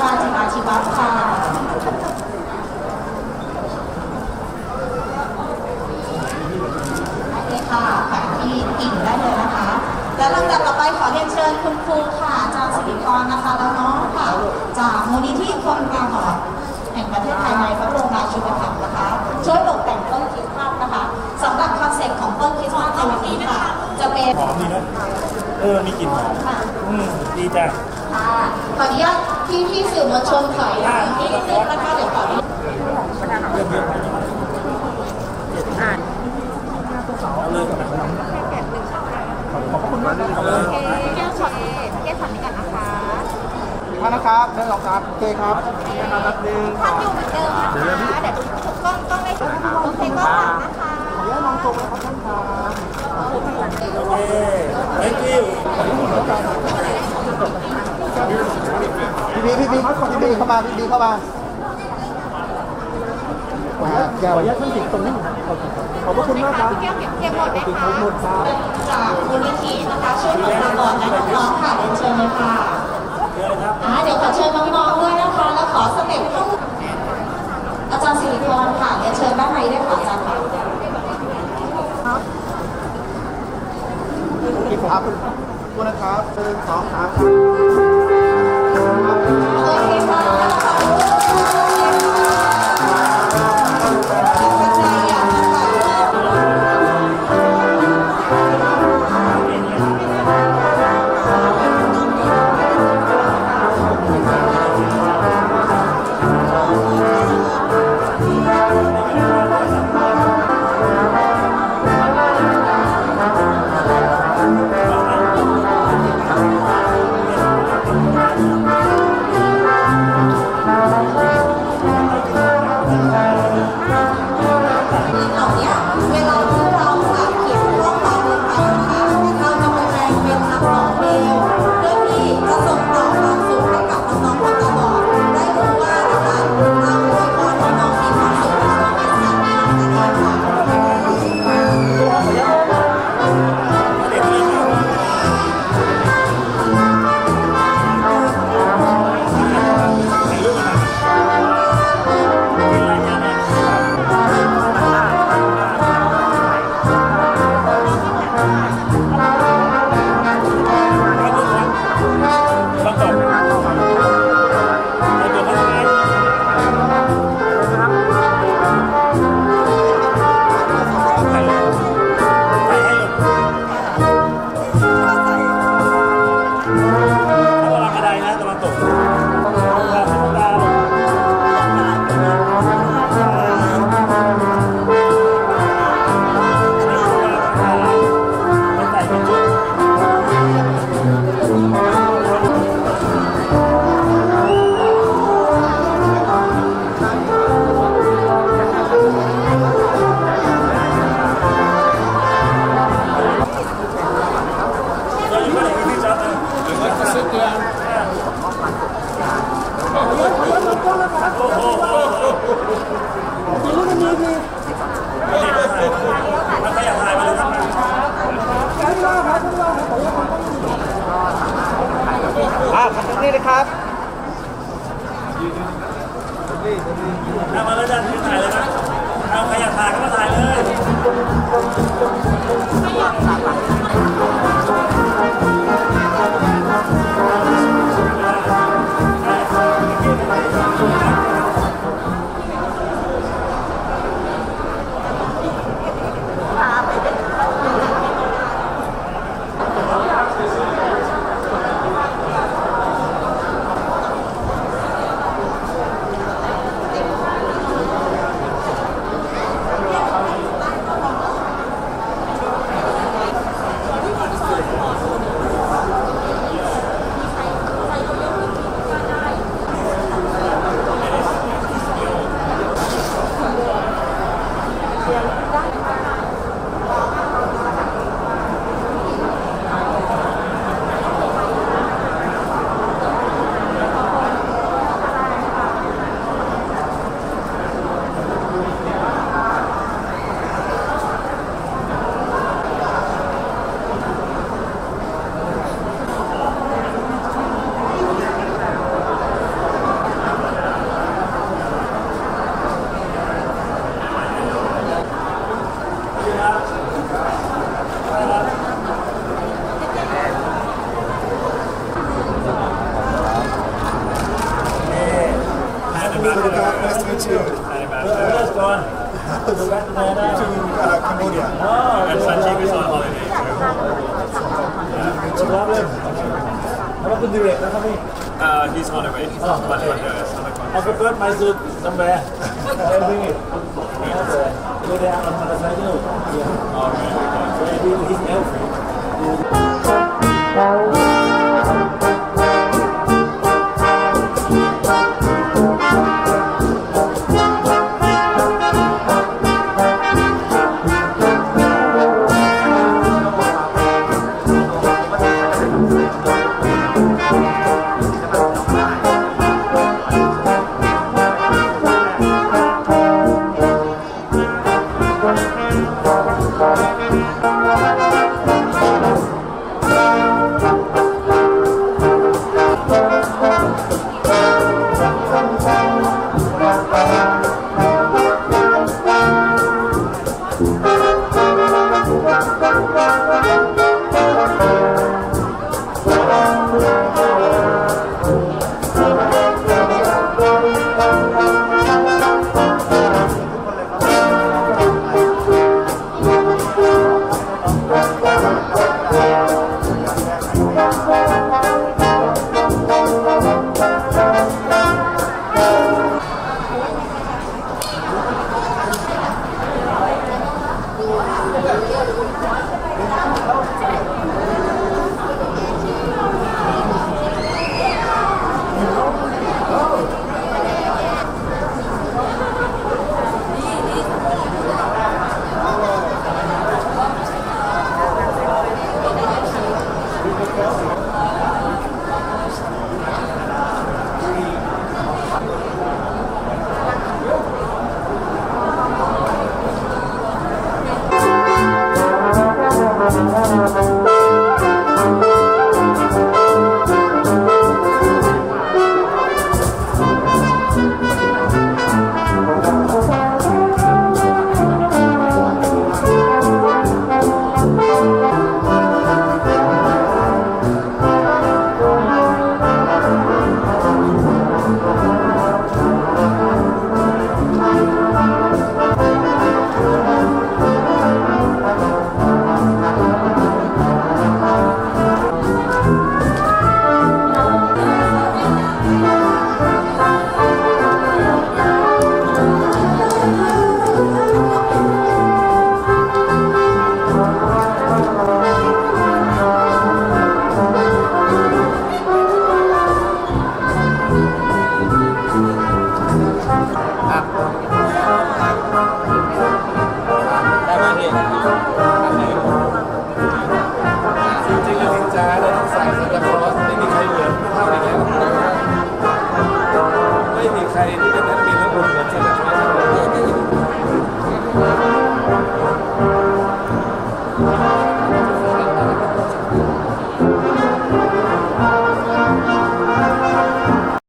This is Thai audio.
คุณสุภัทราจิมาชีวัฒน์ค่ะโอเคค่ะแผนที่กิ่งได้เลยนะคะ และลำดับต่อไปขอเรียนเชิญคุณครูค่ะอาจารย์สิริพรนะคะ แล้วน้องค่ะ จากมูลนิธิคนตาบอดแห่งประเทศไทยในพระบรมราชูปถัมภ์นะคะ ช่วยตกแต่งต้นคริสต์มาสนะคะสำหรับคอนเซ็ปต์ของต้นคริสต์มาสในวันนี้ค่ะ จะเป็นหอมดีนะเออมีกลิ่นหอมค่ะ อืมดีจ้ะค่ะขออนุญาต พี่พี่ๆสื่อมวลชนถอยนิดนึงนะคะเดี๋ยวขออนุญาตเอาเลยนะขอบคุณมากเอาเลยแก้วช็อตแก้วช็อตนี้กันนะคะท่านนะครับเดินออกครับโอเคครับนะครับหนึ่งท่านอยู่เหมือนเดิมนะคะเดี๋ยวทุกกล้องกล้องได้โอเคก็หลังนะคะขออนุญาตมองตรงนะครับท่านครับโอเค thank you พี่บีพี่บีพี่บีเข้ามาพี่บีเข้ามาแก้วขออนุญาตท่านติดตรงนี้ขอบพระคุณมากครับเก็บเก็บหมดไหมคะหมดครับจากมูลนิธินะคะช่วยคนตาบอดและน้องๆค่ะเรียนเชิญเลยค่ะเดี๋ยวขอเชิญน้องๆด้วยนะคะแล้วขอสเต็ปลูกอาจารย์สิริพรค่ะเรียนเชิญด้านในด้วยค่ะอาจารย์ค่ะครับคุณนะครับหนึ่งสองครับ โ How about the direct? Uh, he's on the way. Oh, okay. I prepared my suit somewhere. I'll bring it. Go there on motorcycle. Yeah. Alright. So I do his.